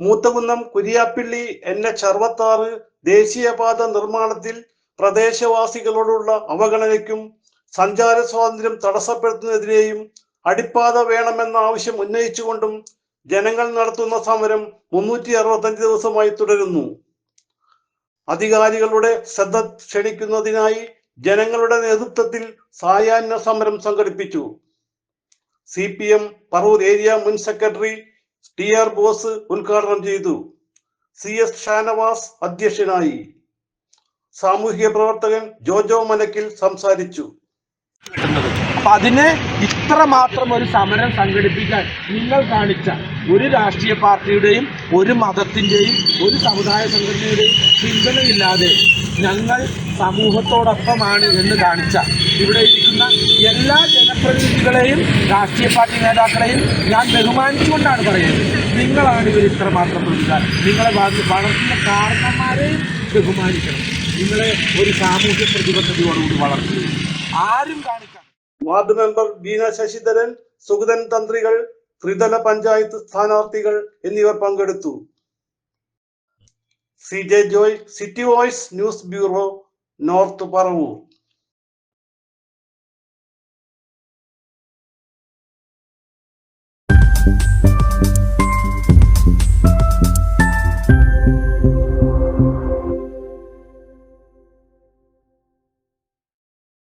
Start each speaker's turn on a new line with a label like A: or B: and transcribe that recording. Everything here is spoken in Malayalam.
A: കൂത്തകുന്നം കുരിയാപ്പിള്ളി എൻ എച്ച് അറുപത്താറ് ദേശീയപാത നിർമ്മാണത്തിൽ പ്രദേശവാസികളോടുള്ള അവഗണനയ്ക്കും സഞ്ചാര സ്വാതന്ത്ര്യം തടസ്സപ്പെടുത്തുന്നതിനെയും അടിപ്പാത വേണമെന്ന ആവശ്യം ഉന്നയിച്ചുകൊണ്ടും ജനങ്ങൾ നടത്തുന്ന സമരം മുന്നൂറ്റി അറുപത്തഞ്ച് ദിവസമായി തുടരുന്നു. അധികാരികളുടെ ശ്രദ്ധ ക്ഷണിക്കുന്നതിനായി ജനങ്ങളുടെ നേതൃത്വത്തിൽ സായാഹ്ന സമരം സംഘടിപ്പിച്ചു. C P M Paravur area മുൻ സെക്രട്ടറി ടി ആർ ബോസ് ഉദ്ഘാടനം ചെയ്തു. സി എസ് ഷാനവാസ് അധ്യക്ഷനായി. സാമൂഹിക പ്രവർത്തകൻ ജോജോ മനക്കിൽ സംസാരിച്ചു.
B: അപ്പൊ അതിന് ഇത്ര മാത്രം ഒരു സമരം സംഘടിപ്പിക്കാൻ നിങ്ങൾ കാണിച്ച ഒരു രാഷ്ട്രീയ പാർട്ടിയുടെയും ഒരു മതത്തിന്റെയും ഒരു സമുദായ സംഘടനയുടെയും പിന്തുണയില്ലാതെ ഞങ്ങൾ സമൂഹത്തോടൊപ്പമാണ് എന്ന് കാണിച്ച ഇവിടെ ഇരിക്കുന്ന എല്ലാ ജനപ്രതിനിധികളെയും രാഷ്ട്രീയ പാർട്ടി നേതാക്കളെയും ഞാൻ ബഹുമാനിച്ചുകൊണ്ടാണ് പറയുന്നത്. നിങ്ങളാണ് ഇവർ ഇത്ര മാത്രം പ്രതികാരം. നിങ്ങളെ വളർത്തി- വളർത്തുന്ന കാരണന്മാരെയും ബഹുമാനിക്കണം. നിങ്ങളെ ഒരു സാമൂഹ്യ പ്രതിബദ്ധതയോടുകൂടി വളർത്തുക. ആരും കാണിക്കാം
A: വാർഡ് മെമ്പർ ബീന ശശിധരൻ സുഗതൻ തന്ത്രികൾ ത്രിതല പഞ്ചായത്ത് സ്ഥാനാർത്ഥികൾ എന്നിവർ പങ്കെടുത്തു. C J Joy City Voice news bureau north Paravur.